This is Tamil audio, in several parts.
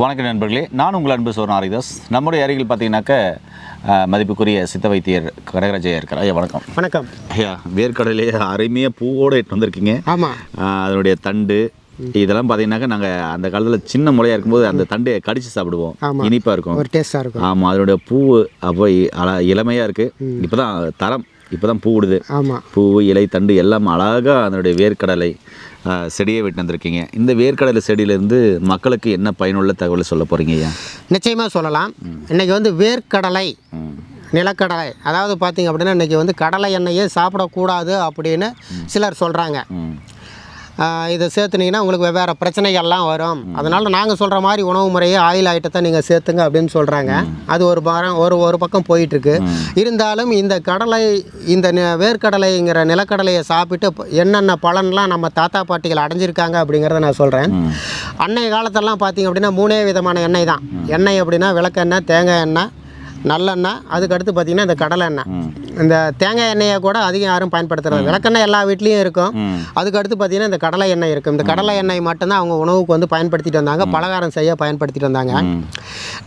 வணக்கம் நண்பர்களே. நான் உங்கள் அன்பு சோர் ஹரிதாஸ். நம்முடைய அருகில் பார்த்தீங்கன்னாக்க மதிப்புக்குரிய சித்த வைத்தியர் கடகராஜையா இருக்கிறார் ஐயா வணக்கம். வணக்கம். ஐயா வேர்க்கடலையே அருமையாக பூவோடு எட்டு வந்திருக்கீங்க. ஆமாம் அதனுடைய தண்டு இதெல்லாம் பார்த்தீங்கன்னாக்கா நாங்கள் அந்த காலத்தில் சின்ன முளையா இருக்கும்போது அந்த தண்டை கடிச்சு சாப்பிடுவோம். இனிப்பாக இருக்கும். ஒரு டேஸ்ட்டாக இருக்கும். ஆமாம் அதனுடைய பூ அப்போ இளமையாக இருக்குது இப்போ தான் தரம் இப்போ தான் பூ விடுது. ஆமாம் பூ இலை தண்டு எல்லாம் அழகாக அதனுடைய வேர்க்கடலை செடியை விட்டு வந்திருக்கீங்க. இந்த வேர்க்கடலை செடியிலேருந்து மக்களுக்கு என்ன பயனுள்ள தகவலை சொல்ல போகிறீங்க ஐயா? நிச்சயமாக சொல்லலாம். இன்னைக்கு வந்து வேர்க்கடலை நிலக்கடலை அதாவது பார்த்தீங்க அப்படின்னா இன்னைக்கு வந்து கடலை எண்ணெயே சாப்பிடக்கூடாது அப்படின்னு சிலர் சொல்கிறாங்க இதை சேர்த்துனீங்கன்னா உங்களுக்கு வெவ்வேறு பிரச்சனைகள்லாம் வரும். அதனால் நாங்கள் சொல்கிற மாதிரி உணவு முறையே ஆயில் ஐட்டத்தை நீங்கள் சேர்த்துங்க அப்படின்னு சொல்கிறாங்க அது ஒரு பாரம் ஒரு ஒரு பக்கம் போயிட்டுருக்கு. இருந்தாலும் இந்த கடலை இந்த வேர்க்கடலைங்கிற நிலக்கடலையை சாப்பிட்டு என்னென்ன பலன்லாம் நம்ம தாத்தா பாட்டிகள் அடைஞ்சிருக்காங்க அப்படிங்கிறத நான் சொல்கிறேன் அன்னைய காலத்தெல்லாம் பார்த்தீங்க அப்படின்னா மூணே விதமான எண்ணெய் தான். எண்ணெய் அப்படின்னா விளக்கெண்ணெய் தேங்காய் எண்ணெய் நல்லெண்ணெய் அதுக்கடுத்து பார்த்தீங்கன்னா இந்த கடலை எண்ணெய் இந்த தேங்காய் எண்ணெயை கூட அதிகம் யாரும் பயன்படுத்துறது விளக்கெண்ணெய் எல்லா வீட்லேயும் இருக்கும். அதுக்கடுத்து பார்த்தீங்கன்னா இந்த கடலை எண்ணெய் இருக்கும். இந்த கடலை எண்ணெய் மட்டும்தான் அவங்க உணவுக்கு வந்து பயன்படுத்திட்டு வந்தாங்க. பலகாரம் செய்ய பயன்படுத்திட்டு வந்தாங்க.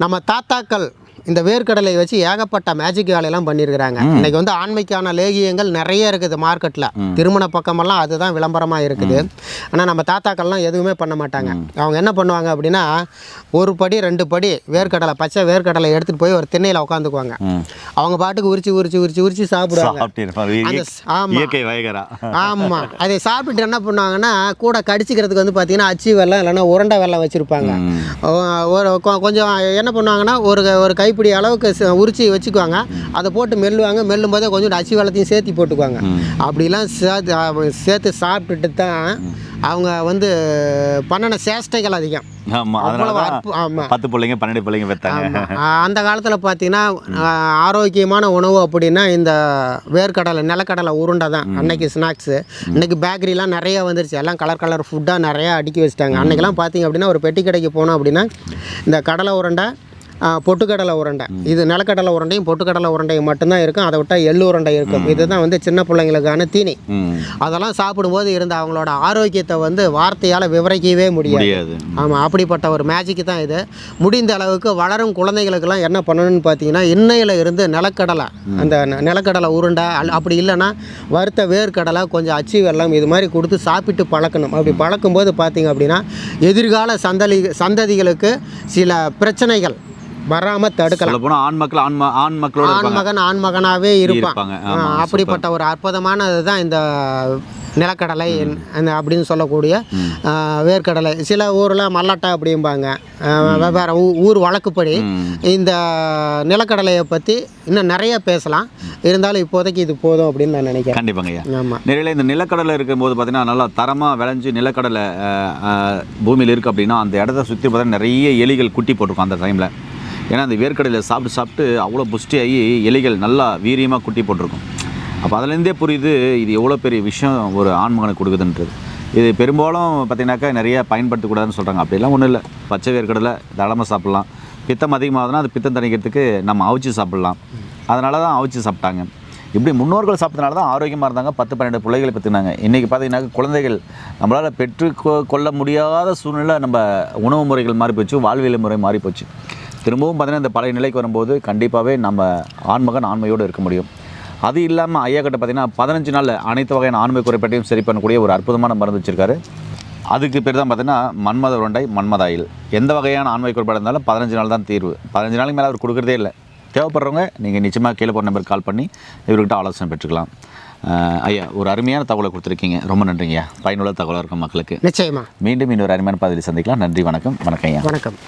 நம்ம தாத்தாக்கள் இந்த வேர்க்கடலை வச்சு ஏகப்பட்ட மேஜிக் வேலையெல்லாம் பண்ணியிருக்கிறாங்க. இன்னைக்கு வந்து ஆண்மைக்கான லேகியங்கள் நிறைய இருக்குது மார்க்கெட்டில் திருமண பக்கமெல்லாம் அதுதான் விளம்பரமாக இருக்குது. ஆனால் நம்ம தாத்தாக்கள்லாம் எதுவுமே பண்ண மாட்டாங்க. அவங்க என்ன பண்ணுவாங்க அப்படின்னா ஒரு படி ரெண்டு படி வேர்க்கடலை பச்சை வேர்க்கடலை எடுத்துகிட்டு போய் ஒரு திண்ணையில் உட்காந்துக்குவாங்க. அவங்க பாட்டுக்கு உரிச்சு உரிச்சு உரிச்சு உரிச்சு சாப்பிடுவாங்க. சாப்பிட்டு இருப்பாரு. அந்த இயற்கை- ஸ்- ஆமா. இயற்கை வயகரா ஆமாம் அதை சாப்பிட்டு என்ன பண்ணுவாங்கன்னா கூட கடிச்சிக்கிறதுக்கு வந்து பார்த்தீங்கன்னா அச்சி வெல்லம் இல்லைன்னா உருண்டை வெல்லம் வச்சுருப்பாங்க. ஒரு கொ- கொஞ்சம் என்ன பண்ணுவாங்கன்னா ஒரு ஒரு கைப்பிடி அளவுக்கு ச- உரிச்சி வச்சுக்குவாங்க. அதை போட்டு மெல்லுவாங்க. மெல்லும் போதே கொஞ்சம் அச்சி வெள்ளத்தையும் சேர்த்து போட்டுக்குவாங்க. அப்படிலாம் சேர்த்து சேர்த்து சாப்பிட்டுட்டு தான் அவங்க வந்து பண்ணின சேஷ்டைகள் அதிகம். பத்து பிள்ளைங்க பன்னெண்டு பிள்ளைங்க பெற்றாங்க அந்த காலத்தில் பார்த்தீங்கன்னா ஆரோக்கியமான உணவு அப்படின்னா இந்த வேர்க்கடலை நிலக்கடலை உருண்டை தான். அன்னைக்கு ஸ்நாக்ஸு இன்னைக்கு பேக்கரிலாம் நிறைய வந்துருச்சு. எல்லாம் கலர் கலர் ஃபுட்டாக நிறையா அடுக்கி வச்சிட்டாங்க. அன்னைக்கெல்லாம் பார்த்தீங்க அப்படின்னா ஒரு பெட்டி கடைக்கு போனோம் அப்படின்னா இந்த கடலை உருண்டை பொட்டுக்கடலை உருண்டை. இது நிலக்கடலை உருண்டையும் பொட்டுக்கடலை உருண்டையும் மட்டும்தான் இருக்கும். அதை விட்டால் எள்ளு உருண்டை இருக்கும். இதுதான் வந்து சின்ன பிள்ளைங்களுக்கான தீனி. அதெல்லாம் சாப்பிடும்போது இருந்த அவங்களோட ஆரோக்கியத்தை வந்து வார்த்தையால் விவரிக்கவே முடியாது. ஆமாம் அப்படிப்பட்ட ஒரு மேஜிக்கு தான் இது. முடிந்த அளவுக்கு வளரும் குழந்தைகளுக்கெல்லாம் என்ன பண்ணணும்னு பார்த்தீங்கன்னா இன்னையில இருந்து நிலக்கடலை அந்த நிலக்கடலை உருண்டை அப்படி இல்லைன்னா வறுத்த வேர்க்கடலை கொஞ்சம் அச்சி வெல்லம் இது மாதிரி கொடுத்து சாப்பிட்டு பழக்கணும். அப்படி பழக்கும்போது பார்த்தீங்க அப்படின்னா எதிர்கால சந்ததி சந்ததிகளுக்கு சில பிரச்சனைகள் வராமல் தடுக்கலாம். சொல்ல போனா ஆண் மக்கள் ஆண் ஆண் மக்களோட ஆண். மகன் ஆண் மகனாகவே இருப்பான். அப்படிப்பட்ட ஒரு அற்புதமானது தான் இந்த நிலக்கடலை அப்படின்னு சொல்லக்கூடிய வேர்க்கடலை. சில ஊரில் மல்லாட்டை அப்படிம்பாங்க. வெவ்வேறு ஊர் வழக்குப்படி. இந்த நிலக்கடலையை பற்றி இன்னும் நிறைய பேசலாம். இருந்தாலும் இப்போதைக்கு இது போதும் அப்படின்னு நான் நினைக்கிறேன். கண்டிப்பாங்க ஆமாம் நிறைய இந்த நிலக்கடலை இருக்கும்போது பார்த்தீங்கன்னா நல்லா தரமாக விளைஞ்சு நிலக்கடலை பூமியில் இருக்குது அப்படின்னா அந்த இடத்த சுற்றி பார்த்தீங்கன்னா நிறைய எலிகள் குட்டி போட்டிருக்கும் அந்த டைமில் ஏன்னா அந்த வேர்க்கடையில் சாப்பிட்டு சாப்பிட்டு அவ்வளோ புஷ்டியாகி எலிகள் நல்லா வீரியமாக குட்டி போட்டிருக்கும். அப்போ அதுலேருந்தே புரியுது இது எவ்வளோ பெரிய விஷயம் ஒரு ஆண்மகனுக்கு கொடுக்குதுன்றது. இது பெரும்பாலும் பார்த்தீங்கன்னாக்கா நிறைய பயன்படுத்தக்கூடாதுன்னு சொல்கிறாங்க. அப்படிலாம் ஒன்றும் இல்லை. பச்சை வேர்க்கடலை தாராளமாக சாப்பிட்லாம். பித்தம் அதிகமாகுதுன்னா அது பித்தம் தணிக்கிறதுக்கு நம்ம அவிச்சு சாப்பிட்லாம். அதனால தான் அவிச்சு சாப்பிட்டாங்க. இப்படி முன்னோர்கள் சாப்பிட்டனால தான் ஆரோக்கியமாக இருந்தாங்க. பத்து பன்னெண்டு பிள்ளைகளை பெற்றுனாங்க இன்றைக்கி பார்த்தீங்கன்னா குழந்தைகள் நம்மளால் பெற்று கொ- கொள்ள முடியாத சூழ்நிலை நம்ம உணவு முறைகள் மாறி போச்சு வாழ்வியல் முறை மாறி போச்சு. திரும்பவும் பார்த்தீங்கன்னா இந்த பழைய நிலைக்கு வரும்போது கண்டிப்பாகவே நம்ம ஆண்மகன் ஆண்மையோடு இருக்க முடியும். அது இல்லாமல் ஐயா கிட்ட பார்த்தீங்கன்னா பதினஞ்சு நாளில் அனைத்து வகையான ஆண்மை குறைபாட்டையும் சரி பண்ணக்கூடிய ஒரு அற்புதமான மருந்து வச்சிருக்காரு. அதுக்கு பேர் தான் பார்த்தீங்கன்னா மன்மத உருண்டை மன்மதாயில் எந்த வகையான ஆண்மை குறைபாடு இருந்தாலும் பதினஞ்சு நாள் தான் தீர்வு. பதினஞ்சு நாளைக்கு மேலே அவர் கொடுக்குறதே இல்லை. தேவைப்படுறவங்க நீங்கள் நிச்சயமாக கீழே போகிற நம்பருக்கு கால் பண்ணி இவர்கிட்ட ஆலோசனை பெற்றுக்கலாம். ஐயா ஒரு அருமையான தகவலை கொடுத்துருக்கீங்க. ரொம்ப நன்றிங்கய்யா. பயனுள்ள தகவலாக இருக்கும் மக்களுக்கு. நிச்சயமா. மீண்டும் இன்னொரு அருமையான பதிவில் சந்திக்கலாம். நன்றி வணக்கம். வணக்கம் ஐயா. வணக்கம்.